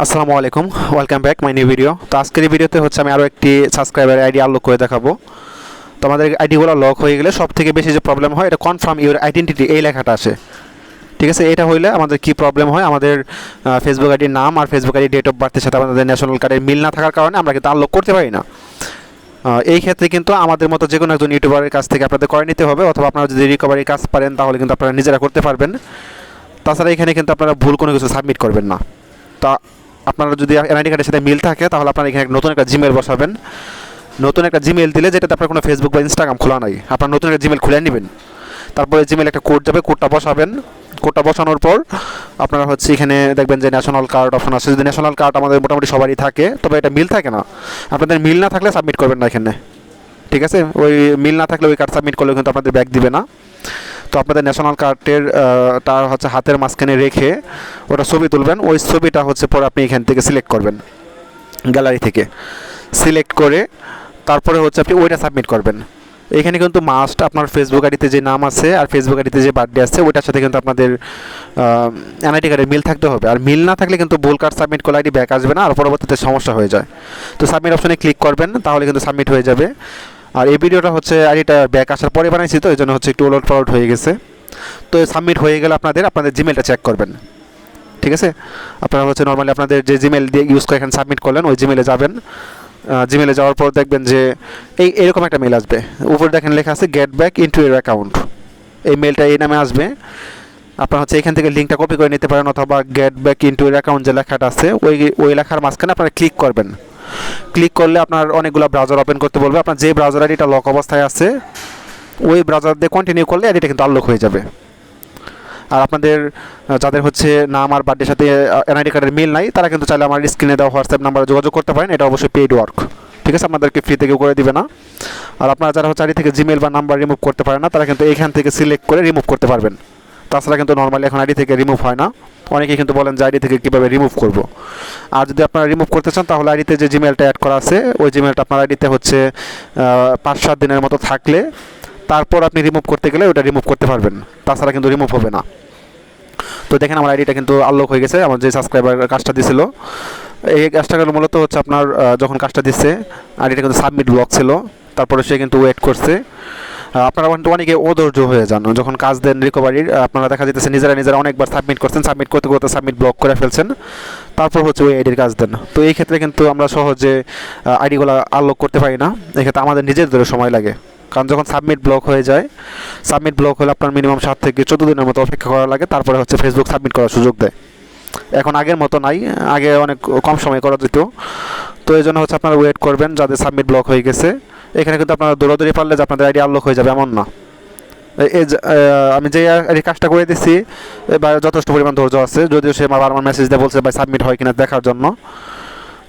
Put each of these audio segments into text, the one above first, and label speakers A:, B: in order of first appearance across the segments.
A: আসসালামু আলাইকুম welcome back my new video তো আজকের ভিডিওতে হচ্ছে আমি আরও একটি সাবস্ক্রাইবার আইডি আনলক করে দেখাবো। তো আমাদের আইডিগুলো লক হয়ে গেলে সব থেকে বেশি যে প্রবলেম হয়, এটা কনফার্ম ইউর আইডেন্টিটি এই লেখাটা আসে ঠিক আছে, এটা হইলে আমাদের কি প্রবলেম হয়? আমাদের ফেসবুক আইডির নাম আর ফেসবুক আইডি ডেট অফ বার্থের সাথে আমাদের ন্যাশনাল কার্ডের মিল না থাকার কারণে আমরা কিন্তু আনলক করতে পারি না। এই ক্ষেত্রে কিন্তু আমাদের মতো যে কোনো একজন ইউটিউবারের কাছ থেকে আপনাদের করে নিতে হবে, অথবা আপনারা যদি রিকভারি কাজ পারেন, তাহলে কিন্তু আপনারা নিজেরা করতে পারবেন। তাছাড়া এখানে কিন্তু আপনারা ভুল কোনো কিছু সাবমিট করবেন না। তা আপনারা যদি এনআইডি কার্ডের সাথে মিল থাকে, তাহলে আপনারা এখানে নতুন একটা জিমেল বসাবেন। নতুন একটা জিমেল দিলে যেটাতে আপনার কোনো ফেসবুক বা ইনস্টাগ্রাম খোলা নাই, আপনার নতুন একটা জিমেল খুলে নেবেন। তারপরে জিমেল একটা কোড যাবে কোডটা বসাবেন। কোডটা বসানোর পর আপনারা হচ্ছে এখানে দেখবেন যে ন্যাশনাল কার্ড অপশন আছে। যদি ন্যাশনাল কার্ড আমাদের মোটামুটি সবারই থাকে, তবে এটা মিল থাকে না। আপনাদের মিল না থাকলে সাবমিট করবেন না এখানে। ঠিক আছে? ওই মিল না থাকলে ওই কার্ড সাবমিট করলে কিন্তু আপনাদের ব্যাক দিবে না। তো আপনাদের ন্যাশনাল কার্ডের তার হচ্ছে হাতের মাঝখানে রেখে ওটা ছবি তুলবেন। ওই ছবিটা হচ্ছে পরে আপনি এখান থেকে সিলেক্ট করবেন গ্যালারি থেকে। সিলেক্ট করে তারপরে হচ্ছে আপনি ওইটা সাবমিট করবেন। এখানে কিন্তু মাস্ট আপনার ফেসবুক আইডিতে যে নাম আছে আর ফেসবুক আইডিতে যে বার্থডে আছে, ওইটার সাথে কিন্তু আপনাদের এনআইডি কার্ডের মিল থাকতে হবে। আর মিল না থাকলে কিন্তু ভুল কার্ড সাবমিট করলে আইডি ব্যাক আসবে না আর পরবর্তীতে সমস্যা হয়ে যায়। তো সাবমিট অপশনে ক্লিক করবেন, তাহলে কিন্তু সাবমিট হয়ে যাবে। আর এই ভিডিওটা হচ্ছে আইডিটা ব্যাক আসার পরে বানাইছি তো এই জন্য হচ্ছে একটু ওলট পালট হয়ে গেছে। তো সাবমিট হয়ে গেলে আপনাদের আপনাদের জিমেলটা চেক করবেন। ঠিক আছে? আপনারা হচ্ছে নর্মালি আপনাদের যে জিমেল দিয়ে ইউজ করে এখানে সাবমিট করলেন, ওই জিমেলে যাবেন। জিমেলে যাওয়ার পর দেখবেন যে এই, এরকম একটা মেল আসবে। উপরে দেখেন লেখা আছে গেট ব্যাক ইনটু এর অ্যাকাউন্ট এই মেলটা এই নামে আসবে। আপনারা হচ্ছে এখান থেকে লিঙ্কটা কপি করে নিতে পারেন, অথবা গেট ব্যাক ইনটু এর অ্যাকাউন্ট যে লেখাটা আছে, ওই ওই লেখার মাঝখানে আপনারা ক্লিক করবেন। ক্লিক করলে আপনার অনেকগুলো ব্রাউজার ওপেন করতে বলবে। আপনার যে ব্রাউজার আইডিটা লক অবস্থায় আছে, ওই ব্রাউজার দিয়ে কন্টিনিউ করলে আইডিটা কিন্তু আনলক হয়ে যাবে। আর আপনাদের যাদের হচ্ছে নাম আর বার্থডের সাথে এনআইডি কার্ডের মিল নাই, তারা কিন্তু চাইলে আমার স্ক্রিনে দেওয়া হোয়াটসঅ্যাপ নাম্বারে যোগাযোগ করতে পারেন। এটা অবশ্যই পেইড ওয়ার্ক ঠিক আছে? আপনাদেরকে ফ্রি থেকে করে দিবে না। আর আপনারা যারা হচ্ছে আইডি থেকে জিমেল বা নাম্বার রিমুভ করতে পারেন না, তারা কিন্তু এখান থেকে সিলেক্ট করে রিমুভ করতে পারবেন। তাছাড়া কিন্তু নর্মালি এখন আইডি থেকে রিমুভ হয় না। অনেকেই কিন্তু বলেন যে আইডি থেকে কীভাবে রিমুভ করব। আর যদি আপনারা রিমুভ করতে চান, তাহলে আইডিতে যে জিমেলটা অ্যাড করা আছে, ওই জিমেলটা আপনার আইডিতে হচ্ছে পাঁচ সাত দিনের মতো থাকলে তারপর আপনি রিমুভ করতে গেলে ওটা রিমুভ করতে পারবেন। তাছাড়া কিন্তু রিমুভ হবে না। তো দেখেন আমার আইডিটা কিন্তু আনলক হয়ে গেছে, আমার যে সাবস্ক্রাইবার কাজটা দিছিল। এই কাজটা মূলত হচ্ছে আপনার যখন কাজটা দিচ্ছে, আইডিটা কিন্তু সাবমিট ব্লক ছিল। তারপরে সে কিন্তু ওয়েট করছে। আপনারা কিন্তু অনেকে অধৈর্য হয়ে যান। যখন কাজ দেন রিকভারির আপনারা দেখা যেতেছে নিজেরা নিজেরা অনেকবার সাবমিট করছেন সাবমিট করতে করতে সাবমিট ব্লক করে ফেলছেন। তারপর হচ্ছে ওই আইডির কাজ দেন। তো এই ক্ষেত্রে কিন্তু আমরা সহজে আইডিগুলো আনলক করতে পারি না। এক্ষেত্রে আমাদের নিজেদের সময় লাগে। কারণ যখন সাবমিট ব্লক হয়ে যায় সাবমিট ব্লক হলে আপনার মিনিমাম সাত থেকে চোদ্দ দিনের মতো অপেক্ষা করা লাগে। তারপরে হচ্ছে ফেসবুক সাবমিট করার সুযোগ দেয়। এখন আগের মতো নাই। আগে অনেক কম সময় করা যেত। তো এই জন্য হচ্ছে আপনারা ওয়েট করবেন যাদের সাবমিট ব্লক হয়ে গেছে। এখানে কিন্তু আপনারা দৌড়াদৌড়ি পারলে যে আপনাদের আইডি আনলক হয়ে যাবে, এমন না। এই আমি যে কাজটা করে দিচ্ছি এবার যথেষ্ট পরিমাণ ধৈর্য আছে, যদিও সে বারবার মেসেজ দিয়ে বলছে, ভাই সাবমিট হয় কিনা দেখার জন্য।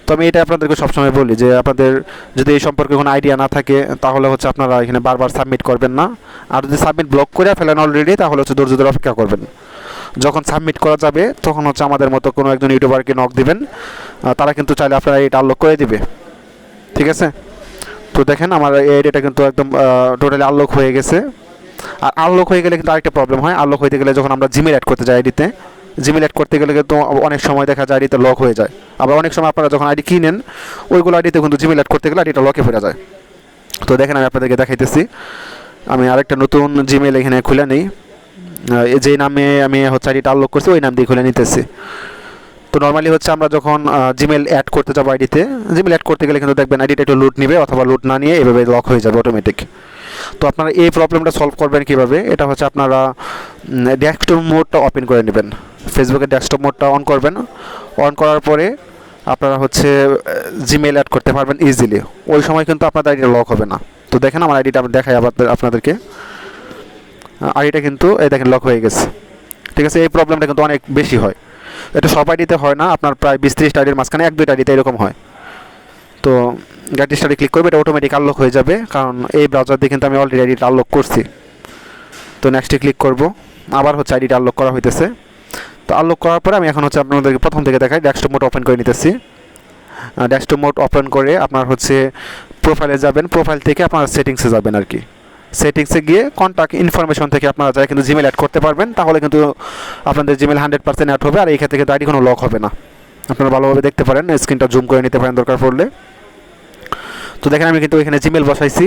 A: তো আমি এটা আপনাদেরকে সবসময় বলি যে, আপনাদের যদি এই সম্পর্কে কোনো আইডিয়া না থাকে, তাহলে হচ্ছে আপনারা এখানে বারবার সাবমিট করবেন না। আর যদি সাবমিট ব্লক করে ফেলেন অলরেডি তাহলে হচ্ছে ধৈর্য ধরে অপেক্ষা করবেন। যখন সাবমিট করা যাবে, তখন হচ্ছে আমাদের মতো কোনো একজন ইউটিউবারকে নক দিবেন। তারা কিন্তু চাইলে আপনারা এটা আনলক করে দিবে। ঠিক আছে? তো দেখেন আমার এই আইডিয়াটা কিন্তু একদম টোটালি আনলক হয়ে গেছে। আর আনলক হয়ে গেলে কিন্তু আরেকটা প্রবলেম হয়। আনলক হইতে গেলে যখন আমরা জিমেল অ্যাড করতে যাই আইডিতে জিমেল অ্যাড করতে গেলে কিন্তু অনেক সময় দেখা যায় আইডিতে লক হয়ে যায়। আবার অনেক সময় আপনারা যখন আইডি কিনেন, ওইগুলো আইডিতে কিন্তু জিমেল অ্যাড করতে গেলে আইডিটা লকে ফেরা যায়। তো দেখেন আমি আপনাদেরকে দেখাইতেছি। আমি আরেকটা নতুন জিমেল এখানে খুলে নিই। যে নামে আমি হচ্ছে আইডিটা আনলক করছি, ওই নাম দিয়ে খুলে নিতেছি। তো নর্মালি হচ্ছে আমরা যখন জিমেল অ্যাড করতে যাব আইডিতে জিমেল অ্যাড করতে গেলে কিন্তু দেখবেন আইডিটা একটু লুট নেবে অথবা লুট না নিয়ে এভাবে লক হয়ে যাবে অটোমেটিক তো আপনারা এই প্রবলেমটা সলভ করবেন কীভাবে? এটা হচ্ছে আপনারা ডেস্কটপ মোডটা ওপেন করে নেবেন। ফেসবুকের ডেস্কটপ মোডটা অন করবেন। অন করার পরে আপনারা হচ্ছে জিমেল অ্যাড করতে পারবেন ইজিলি ওই সময় কিন্তু আপনাদের আইডিটা লক হবে না। তো দেখেন আমার আইডিটা আমি দেখাই আবার আপনাদেরকে। আইডিটা কিন্তু, এই দেখেন লক হয়ে গেছে। ঠিক আছে, এই প্রবলেমটা কিন্তু অনেক বেশি হয়। এটা সব আইডিতে হয় না, আপনার প্রায় বিশ ত্রিশটা আইডির মাঝখানে এক দুইটা আইডিতে এরকম হয়। তো গাড়ি স্টাডি ক্লিক করবে, এটা অটোমেটিক আনলক হয়ে যাবে, কারণ এই ব্রাউজার দিয়ে কিন্তু আমি অলরেডি আইডিটা আনলক করছি। তো নেক্সটে ক্লিক করব, আবার হচ্ছে আইডিটা আনলক করা হইতেছে। তো আনলক করার পরে আমি এখন হচ্ছে আপনাদেরকে প্রথম থেকে দেখাই ডেস্কটপ মোড ওপেন করে নিতেছি। ডেস্কটপ মোড ওপেন করে আপনার হচ্ছে প্রোফাইলে যাবেন প্রোফাইল থেকে আপনার সেটিংসে যাবেন আর কি। সেটিংসে গিয়ে কন্ট্যাক্ট ইনফরমেশন থেকে আপনারা যারা কিন্তু জিমেল অ্যাড করতে পারবেন, তাহলে কিন্তু আপনাদের জিমেল হান্ড্রেড পার্সেন্ট অ্যাড হবে, আর এই ক্ষেত্রে কিন্তু আইডি কোনো লক হবে না। আপনারা ভালোভাবে দেখতে পারেন স্ক্রিনটা জুম করে নিতে পারেন দরকার পড়লে। তো দেখেন, আমি কিন্তু এখানে জিমেল বসাইছি।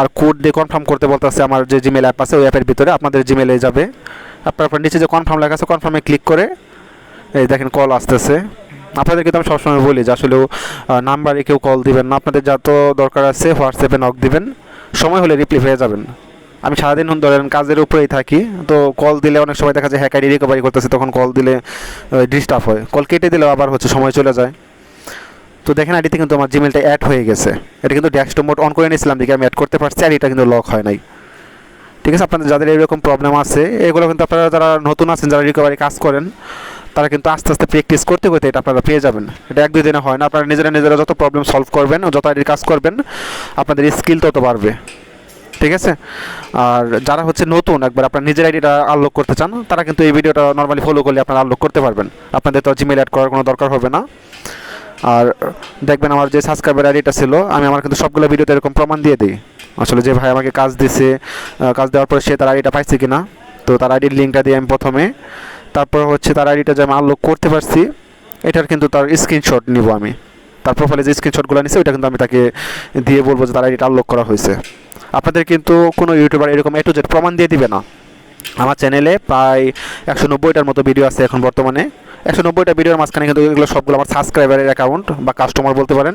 A: আর কোড দিয়ে কনফার্ম করতে বলতেছে আমার যে জিমেল অ্যাপ আছে, ওই অ্যাপের ভিতরে আপনাদের জিমেলে যাবে। আপনার আপনার নিচে যে কনফার্ম লেখা আছে কনফার্মে ক্লিক করে, এই দেখেন কল আসতেছে। আপনাদের কিন্তু আমি সবসময় বলি যে আসলেও নাম্বারে কেউ কল দিবেন না। আপনাদের যত দরকার আছে হোয়াটসঅ্যাপে নক দিবেন। সময় হলে রিপ্লাই পেয়ে যাবেন। আমি সারাদিন ধরেন কাজের উপরেই থাকি, তো কল দিলে অনেক সময় দেখা যায় হ্যাকারি রিকভারি করতেছে, তখন কল দিলে ডিস্টার্ব হয়। কল কেটে দিলেও আবার হচ্ছে সময় চলে যায়। তো দেখেন আইডিতে কিন্তু আমার জিমেলটা অ্যাড হয়ে গেছে। এটা কিন্তু ডেস্কটপ মোড অন করে নিয়েছিলাম, দেখে আমি অ্যাড করতে পারছি আর এটা কিন্তু লক হয় নাই। ঠিক আছে, আপনাদের যাদের এরকম প্রবলেম আছে, এগুলো কিন্তু আপনারা যারা নতুন আছেন, যারা রিকভারি কাজ করেন তারা কিন্তু আস্তে আস্তে প্র্যাকটিস করতে করতে এটা আপনারা পেয়ে যাবেন। এটা এক দুই দিনে হয় না। আপনারা নিজেরা নিজেরা যত প্রবলেম সলভ করবেন, যত আইডির কাজ করবেন, আপনাদের স্কিল তত বাড়বে। ঠিক আছে? আর যারা হচ্ছে নতুন, একবার আপনার নিজের আইডিটা আনলক করতে চান, তারা কিন্তু এই ভিডিওটা নর্মালি ফলো করলে আপনারা আনলক করতে পারবেন। আপনাদের তো জিমেল অ্যাড করার কোনো দরকার হবে না। আর দেখবেন আমার যে সাবস্ক্রাইবার আইডিটা ছিল, আমি আমার কিন্তু সবগুলো ভিডিওতে এরকম প্রমাণ দিয়ে দিই। আসলে যে ভাই আমাকে কাজ দিছে কাজ দেওয়ার পরে সে তার আইডিটা পাইছে কিনা, তো তার আইডির লিঙ্কটা দিয়ে আমি প্রথমে তারপর হচ্ছে তার আইডিটা যে আমি আনলক করতে পারছি, এটার কিন্তু তার স্ক্রিনশট নিব আমি। তার প্রোফাইলে যে স্ক্রিনশটগুলো নিছে, ওইটা কিন্তু আমি তাকে দিয়ে বলব যে তার আইডিটা আনলক করা হয়েছে। আপনাদের কিন্তু কোনো ইউটিউবার এরকম এ টু জেড প্রমাণ দিয়ে দিবে না। আমার চ্যানেলে প্রায় একশো নব্বইটার মতো ভিডিও আছে এখন বর্তমানে। একশো নব্বইটা ভিডিওর মাঝখানে কিন্তু এগুলো সবগুলো আমার সাবস্ক্রাইবারের অ্যাকাউন্ট বা কাস্টমার বলতে পারেন,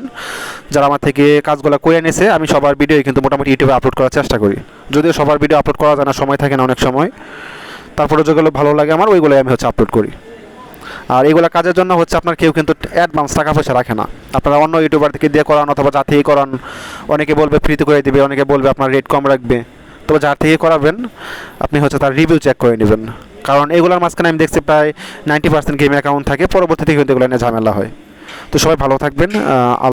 A: যারা আমার থেকে কাজগুলো করে এনেছে আমি সবার ভিডিও কিন্তু মোটামুটি ইউটিউবে আপলোড করার চেষ্টা করি। যদিও সবার ভিডিও আপলোড করা যায় না, সময় থাকে না অনেক সময়। তারপরে যেগুলো ভালো লাগে আমার, ওইগুলোই আমি হচ্ছে আপলোড করি। আর এইগুলো কাজের জন্য হচ্ছে আপনার কেউ কিন্তু অ্যাডভান্স টাকা পয়সা রাখে না। আপনারা অন্য ইউটিউবার থেকে দিয়ে করান অথবা যা থেকে করান, অনেকে বলবে ফ্রিতে করে দিবে, অনেকে বলবে আপনার রেট কম রাখবে। তবে যার থেকে করাবেন, আপনি হচ্ছে তার রিভিউ চেক করে নেবেন। কারণ এগুলোর মাঝখানে আমি দেখছি প্রায় নাইনটি পার্সেন্ট গেম অ্যাকাউন্ট থাকে, পরবর্তীতে কিন্তু এগুলো নিয়ে ঝামেলা হয়। তো সবাই ভালো থাকবেন